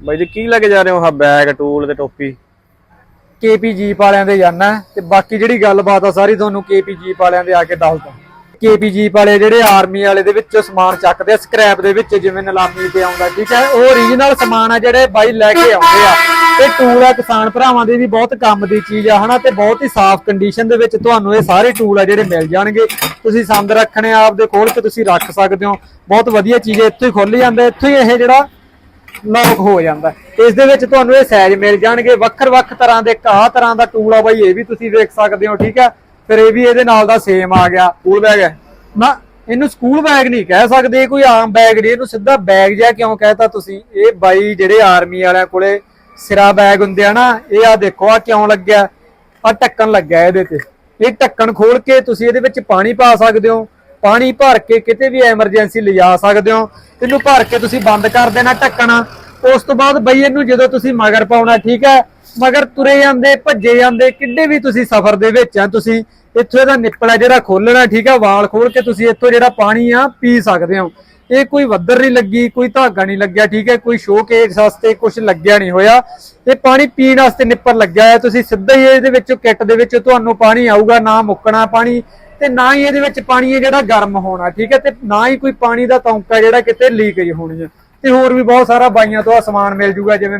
ਬਾਈ ਜੀ, ਕੀ ਲੈ ਕੇ ਜਾ ਰਹੇ ਹੋ ਆ ਬੈਗ ਟੂਲ ਤੇ ਟੋਪੀ? ਕੇਪੀ ਜੀਪ ਵਾਲਿਆਂ ਦੇ ਜਾਣਾ ਤੇ ਬਾਕੀ ਜਿਹੜੀ ਗੱਲਬਾਤ ਆ ਸਾਰੀ ਤੁਹਾਨੂੰ ਕੇਪੀ ਜੀਪ ਵਾਲਿਆਂ ਦੇ ਆ ਕੇ ਦੱਸਦਾ ਕੇਪੀ ਜੀਪ ਵਾਲੇ ਜਿਹੜੇ ਆਰਮੀ ਵਾਲੇ ਦੇ ਵਿੱਚੋਂ ਸਮਾਨ ਚੱਕਦੇ ਆ ਸਕ੍ਰੈਪ ਦੇ ਵਿੱਚ, ਜਿਵੇਂ ਨਿਲਾਮੀ ਤੇ ਆਉਂਦਾ, ਠੀਕ ਹੈ? ਉਹ ਓਰੀਜਨਲ ਸਮਾਨ ਆ ਜਿਹੜੇ ਬਾਈ ਲੈ ਕੇ ਆਉਂਦੇ ਆ। ਤੇ ਟੂਲ ਆ, ਕਿਸਾਨ ਭਰਾਵਾਂ ਦੇ ਵੀ ਬਹੁਤ ਕੰਮ ਦੀ ਚੀਜ਼ ਆ, ਹਨਾ? ਤੇ ਬਹੁਤ ਹੀ ਸਾਫ਼ ਕੰਡੀਸ਼ਨ ਦੇ ਵਿੱਚ ਤੁਹਾਨੂੰ ਇਹ ਸਾਰੇ ਟੂਲ ਆ ਜਿਹੜੇ ਮਿਲ ਜਾਣਗੇ। ਤੁਸੀਂ ਸੰਦ ਰੱਖਣੇ ਆਪ ਦੇ ਖੋਲ ਕੇ ਤੁਸੀਂ ਰੱਖ ਸਕਦੇ ਹੋ। ਬਹੁਤ ਵਧੀਆ ਚੀਜ਼ ਹੈ ਇੱਥੋਂ ਹੀ ਖੁੱਲ ਜਾਂਦਾ ਇੱਥੋਂ ਹੀ ਇਹ ਜਿਹੜਾ ਲੌਕ ਹੋ ਜਾਂਦਾ ਇਸ ਦੇ ਵਿੱਚ ਤੁਹਾਨੂੰ ਇਹ ਸਾਈਜ਼ ਮਿਲ ਜਾਣਗੇ। ਵੱਖਰ ਵੱਖ ਤਰ੍ਹਾਂ ਦੇ ਕਾ ਤਰ੍ਹਾਂ ਦਾ ਟੂਲ ਆ ਬਾਈ, ਇਹ ਵੀ ਤੁਸੀਂ ਵੇਖ ਸਕਦੇ ਹੋ, ਠੀਕ ਹੈ? ਫਿਰ ਇਹ ਵੀ ਇਹਦੇ ਨਾਲ ਦਾ ਸੇਮ ਆ ਗਿਆ। ਸਕੂਲ ਬੈਗ ਹੈ। ਨਾ, ਇਹਨੂੰ ਸਕੂਲ ਬੈਗ ਨਹੀਂ ਕਹਿ ਸਕਦੇ। ਕੋਈ ਆਮ ਬੈਗ ਨਹੀਂ। ਇਹਨੂੰ ਸਿੱਧਾ ਬੈਗ ਜਿਹਾ ਕਿਉਂ ਕਹਿਤਾ ਤੁਸੀਂ? ਇਹ ਬਾਈ ਜਿਹੜੇ ਆਰਮੀ ਵਾਲਿਆਂ ਕੋਲੇ ਸਿਰਾ ਬੈਗ ਹੁੰਦੇ ਆ ਨਾ, ਇਹ ਆ ਦੇਖੋ ਆ ਕਿਉਂ ਲੱਗਿਆ? ਆ ਢੱਕਣ ਲੱਗਿਆ ਇਹਦੇ ਤੇ। ਇਹ ਢੱਕਣ ਖੋਲ ਕੇ ਤੁਸੀਂ ਇਹਦੇ ਵਿੱਚ ਪਾਣੀ ਪਾ ਸਕਦੇ ਹੋ। ਪਾਣੀ ਭਰ ਕੇ ਕਿਤੇ ਵੀ ਐਮਰਜੈਂਸੀ ਲਿਜਾ ਸਕਦੇ ਹੋ। ਇਹਨੂੰ ਭਰ ਕੇ ਤੁਸੀਂ ਬੰਦ ਕਰ ਦੇਣਾ ਢੱਕਣ। ਉਸ ਤੋਂ ਬਾਅਦ ਬਈ ਇਹਨੂੰ ਜਦੋਂ ਤੁਸੀਂ ਮਗਰ ਪਾਉਣਾ, ਠੀਕ ਹੈ? ਮਗਰ ਤੁਰੇ ਜਾਂਦੇ, ਭੱਜੇ ਜਾਂਦੇ, ਕਿੱਡੇ ਵੀ ਤੁਸੀਂ ਸਫ਼ਰ ਦੇ ਵਿੱਚ ਆ, ਤੁਸੀਂ ਇੱਥੋਂ ਇਹਦਾ ਨਿੱਪਲ ਹੈ ਜਿਹੜਾ ਖੋਲਣਾ ਠੀਕ ਹੈ? ਵਾਲ ਖੋਲ ਕੇ ਤੁਸੀਂ ਇੱਥੋਂ ਜਿਹੜਾ ਪਾਣੀ ਆ, ਪੀ ਸਕਦੇ ਹੋ। ਇਹ ਕੋਈ ਵੱਦਰ ਨਹੀਂ ਲੱਗੀ, ਕੋਈ ਧਾਗਾ ਨਹੀਂ ਲੱਗਿਆ, ਠੀਕ ਹੈ? ਕੋਈ ਸ਼ੋਕੇਸ ਵਾਸਤੇ ਕੁਝ ਲੱਗਿਆ ਨਹੀਂ ਹੋਇਆ। ਇਹ ਪਾਣੀ ਪੀਣ ਵਾਸਤੇ ਨਿੱਪਰ ਲੱਗਿਆ ਹੈ ਤੁਸੀਂ ਸਿੱਧਾ ਹੀ ਇਹਦੇ ਵਿੱਚੋਂ ਕਿੱਟ ਦੇ ਵਿੱਚ ਤੁਹਾਨੂੰ ਪਾਣੀ ਆਊਗਾ, ਨਾ ਮੁੱਕਣਾ ਪਾਣੀ। ਤੇ ਨਾ ਹੀ ਇਹਦੇ ਵਿੱਚ ਪਾਣੀ ਹੈ ਜਿਹੜਾ ਗਰਮ ਹੋਣਾ, ਠੀਕ ਹੈ? ਤੇ ਨਾ ਹੀ ਕੋਈ ਪਾਣੀ ਦਾ ਤੌਂਕਾ ਜਿਹੜਾ ਕਿਤੇ ਲੀਕੇਜ ਹੋਣੀ ਹੈ। ਤੇ ਹੋਰ ਵੀ ਬਹੁਤ ਸਾਰਾ ਬਾਈਆਂ ਤੋਂ ਆ ਸਮਾਨ ਮਿਲ ਜੂਗਾ, ਜਿਵੇਂ